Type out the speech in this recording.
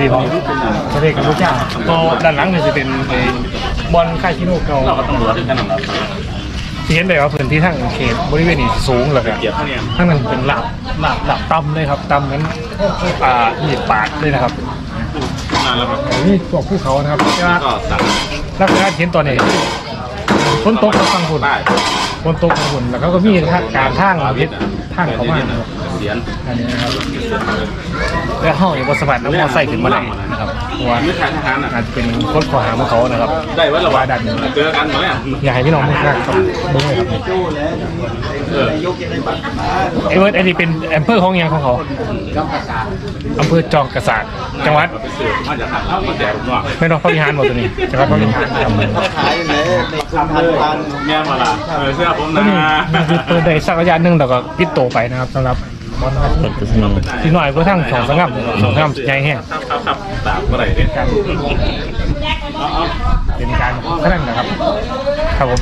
ที่ของประเทศกัมพูชาก็ด้านหลังเนี่ยจะเป็นไอ้บอลค่าสิโนเก่าเราก็ต้องรู้ที่กันนั่นแหละที่เห็นได้ว่าพื้นที่ทั้งเขตบริเวณนี้สูงแล้วก็เกียรติเท่านี้ทั้งนั้นเป็นหลับหลับหลับต่ำเลยครับต่ำเหมือนอ่าหยีบปากเลยนะครับนานแล้วครับนี่พวกภูเขานะครับก็สั่งลักษณะเห็นตอนนี้ ฝนตกฟังฝุ่นได้ฝนตกฟังฝุ่นแล้วก็ก็มีการทางเฮ็ดทางเขามานะครับเสียนอันนี้นะครับแล้วห้องอย่างบสะพานน้ำมอไซค์ขึ้นมาได้นะครับเพราะว่าอาจจะเป็นคนขอหาของเขานะครับ ได้ไว้ระวาดันเจอกันมาเนี่ยอยากให้พี่น้องมึงครับมึงเลยครับไอ้เวิร์ดอ้นี่เป็นอำเภอของยังของเขาอำเภอจอมกษัตริย์จังหวัดไปซื้อมาจากทางมาแจกผมว่าไม่ต้องพระวิหารหมดตัวนี้จังหวัดพระวิหารครับขายในในคุมพันพันแม่มาละเออเสื้อผมตัวนะนี้นี่คือเปิดได้สักระยะหนึ่งแล้วก็ปิดโตไปนะครับสำหรับบอลนะครับที่หน่อยเพื่อทั้งสองสงามสองสงามใหญ่แห้งครับครับครับตามเมื่อไหร่เนี่ยการเป็นการพนันนะครับ